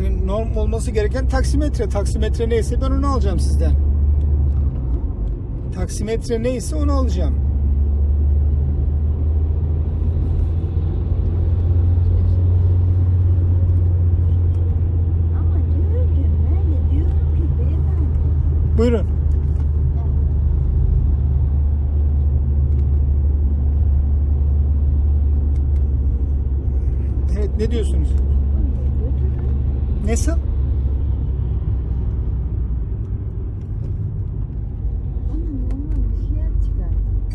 hani norm olması gereken taksimetre. Taksimetre neyse ben onu alacağım sizden. Taksimetre neyse onu alacağım. Buyurun. Evet ne diyorsunuz? Nasıl?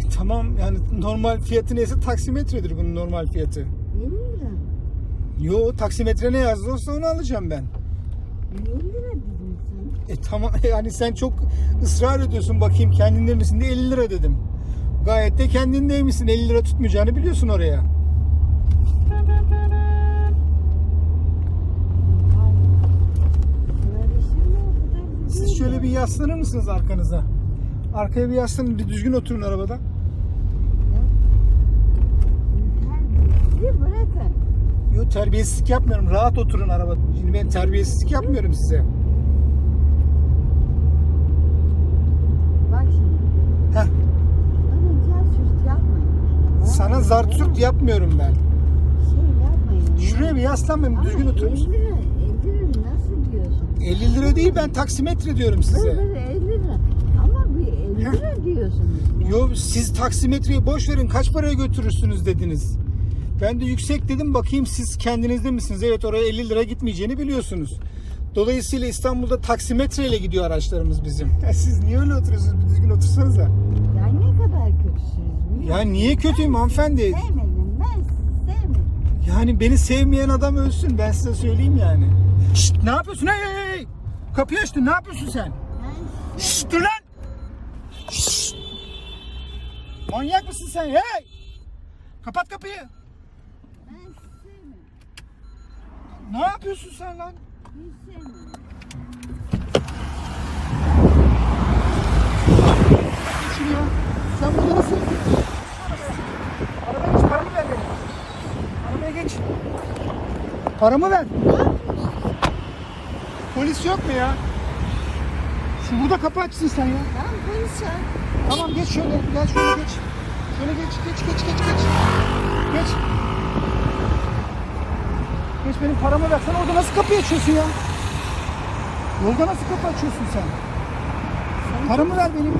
E, tamam yani normal fiyatı neyse taksimetredir bunun normal fiyatı. 50 lira. Yo taksimetre ne yazıyorsa onu alacağım ben. 50 lira dedim sana. E tamam yani sen çok ısrar ediyorsun bakayım kendinde misin de 50 lira dedim. Gayet de kendindeymişsin 50 lira tutmayacağını biliyorsun oraya. Siz şöyle bir yaslanır mısınız arkanıza? Arkaya bir yaslanın bir düzgün oturun arabada. Bırakın. Yo terbiyesizlik yapmıyorum rahat oturun arabada. Şimdi ben terbiyesizlik yapmıyorum size. Bak şimdi. Heh, sana zart şey sürt yapmıyorum ben. yapmayın. Şuraya bir yaslan ben bir Ama düzgün oturur 50 musun? lira, 50 lira nasıl diyorsun? 50 lira değil ben taksimetre diyorum size. böyle 50 lira. Ama bu 50 lira diyorsunuz. ya. Yo siz taksimetreyi boş verin kaç paraya götürürsünüz dediniz. Ben de yüksek dedim bakayım siz kendinizde misiniz? Evet oraya 50 lira gitmeyeceğini biliyorsunuz. Dolayısıyla İstanbul'da taksimetreyle gidiyor araçlarımız bizim. Ya siz niye öyle oturuyorsunuz? Bir düzgün otursanıza. Ya ne kadar kötüsünüz. Ya niye kötüyüm hanımefendi? Sevmedim ben sevmedim. Yani beni sevmeyen adam ölsün ben size söyleyeyim yani. Şşt ne yapıyorsun? Hey hey hey! Kapıyı açtın ne yapıyorsun sen? Şşt dur lan! Şşt! Manyak mısın sen? Hey! Kapat kapıyı. Ne yapıyorsun sen lan? Hiç sevmedim. Şimdi ya. Sen burada nasıl? Arabaya geç paramı ver benim. Arabaya geç. Paramı ver. Polis yok mu ya? Şu burada kapı açsın sen ya. Tamam polis çağır. Tamam geç şöyle. Gel şöyle geç. Şöyle geç geç geç geç geç. Geç. Geç benim paramı ver. Sen orada nasıl kapıyı açıyorsun ya? Yolda nasıl kapı açıyorsun sen? Paramı ver benim.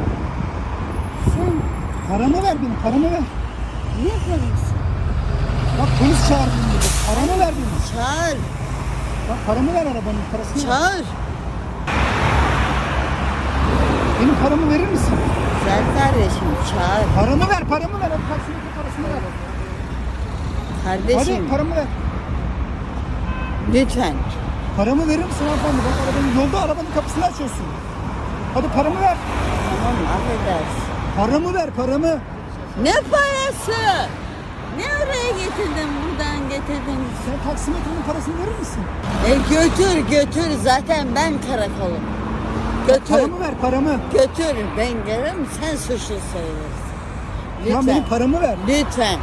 Sen Paramı ver benim. Paramı ver. ne parası? Bak polis çağırdım dedi. Paramı ver benim. Çağır. Bak paramı ver arabanın parasını. ver. Çağır. Benim paramı verir misin? Güzel kardeşim çağır. Paramı ver, paramı ver. Hadi taksinin parasını ver. Kardeşim Hadi paramı ver. lütfen. Paramı verir misin hanımefendi? Bak arabanın, yolda arabanın kapısını açıyorsun. Hadi paramı ver. Tamam affedersin. Paramı ver, paramı. Ne parası? Ne oraya getirdin buradan getirdin? Sen taksimetrenin parasını verir misin? E götür götür zaten ben karakolum. Götür. Paramı ver, paramı. Götür ben gelirim sen suçlu sayılırsın. Ya benim Lütfen. paramı ver. Lütfen.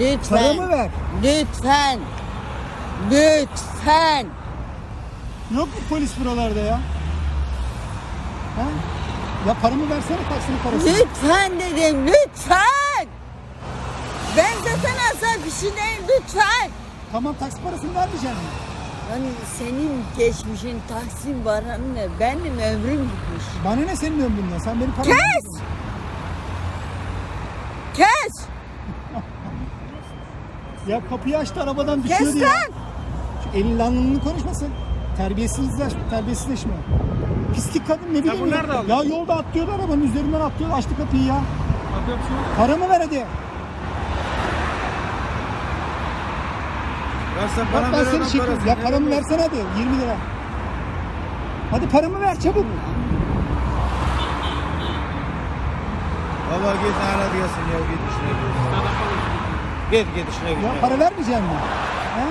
Lütfen. Paramı ver. Lütfen. Lütfen. Yok mu polis buralarda ya? Ha? Ya paramı versene taksinin parasını. Lütfen dedim lütfen. Ben zaten asla peşindeyim lütfen. Tamam taksi parasını vermeyeceksin mi? Hani senin geçmişin Taksim Baran'ı ne? Benim ömrüm gitmiş. Bana ne senin ömründen? Sen benim paramı Kes! Kes! Ya kapıyı açtı arabadan düşüyordu Kes ya. lan! Şu elin lanlılığını konuşmasın. Terbiyesizleş, terbiyesizleşme. Pislik kadın ne bileyim bu nerede aldın? Ya yolda atlıyordu arabanın üzerinden atlıyordu açtı kapıyı ya. Paramı ver hadi. Versen Bak bana ben ver seni adam çekiyorum. parasını. Ya paramı versene hadi 20 lira. Hadi paramı ver çabuk. Baba git hala diyorsun ya git işine git. Git git işine git. Ya para vermeyecek mi? Ha?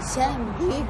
Sen büyük